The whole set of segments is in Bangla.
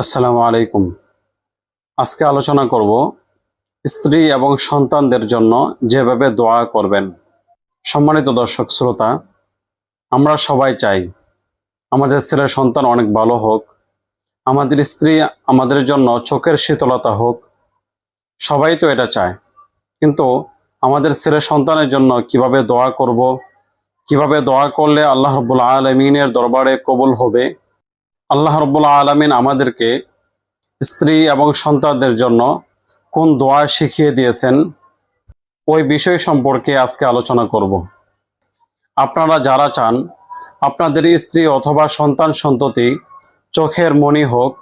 আসসালামু আলাইকুম। আজকে আলোচনা করব স্ত্রী এবং সন্তানদের জন্য যেভাবে দোয়া করবেন। সম্মানিত দর্শক, শ্রোতা, আমরা সবাই চাই আমাদের ছেলে সন্তান অনেক ভালো হোক, আমাদের স্ত্রী আমাদের জন্য চোখের শীতলতা হোক, সবাই তো এটা চায়। কিন্তু আমাদের ছেলে সন্তানের জন্য কীভাবে দোয়া করব, কীভাবে দোয়া করলে আল্লাহ রব্বুল আলমিনের দরবারে কবুল হবে আল্লাহ রব্বুল আলমিন আমাদেরকে স্ত্রী এবং সন্তানদের জন্য কোন দোয়া শিখিয়ে দিয়েছেন ওই বিষয় সম্পর্কে আজকে আলোচনা করব। আপনারা যারা চান, আপনাদের স্ত্রী অথবা সন্তান সন্ততি চোখের মণি হোক,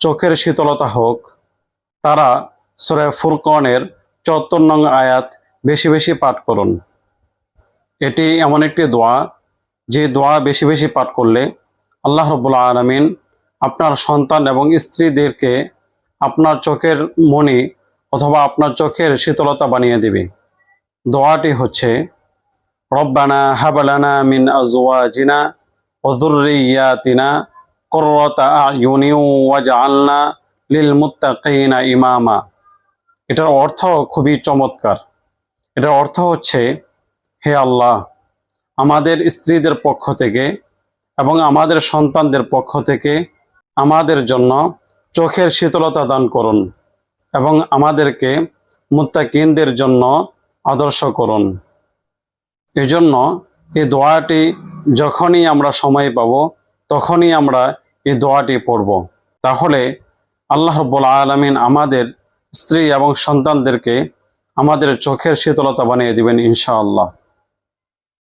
চোখের শীতলতা হোক, তারা সুরে ফুরকনের চুয়াত্তর নং আয়াত বেশি বেশি পাঠ করুন। এটি এমন একটি দোয়া, যে দোয়া বেশি বেশি পাঠ করলে আল্লাহ রবুল্লা আলমিন আপনার সন্তান এবং স্ত্রীদেরকে আপনার চোখের মণি অথবা আপনার চোখের শীতলতা বানিয়ে দিবে। দোয়াটি হচ্ছে, রব্বানা হাবালানা মিন আজওয়াজিনা ওযুররিয়াতিনা কুররাতা আয়ুনি ওয়াজআলনা লিল মুত্তাকিনা ইমামা। এটার অর্থ খুবই চমৎকার। এটার অর্থ হচ্ছে, হে আল্লাহ, আমাদের স্ত্রীদের পক্ষ থেকে এবং আমাদের সন্তানদের পক্ষ থেকে আমাদের জন্য চোখের শীতলতা দান করুন এবং আমাদেরকে মুত্তাকিনদের জন্য আদর্শ করুন। এজন্য এই দোয়াটি যখনই আমরা সময় পাব, তখনই আমরা এই দোয়াটি পড়ব। তাহলে আল্লাহ রব্বুল আলমিন আমাদের স্ত্রী এবং সন্তানদেরকে আমাদের চোখের শীতলতা বানিয়ে দিবেন ইনশাআল্লাহ।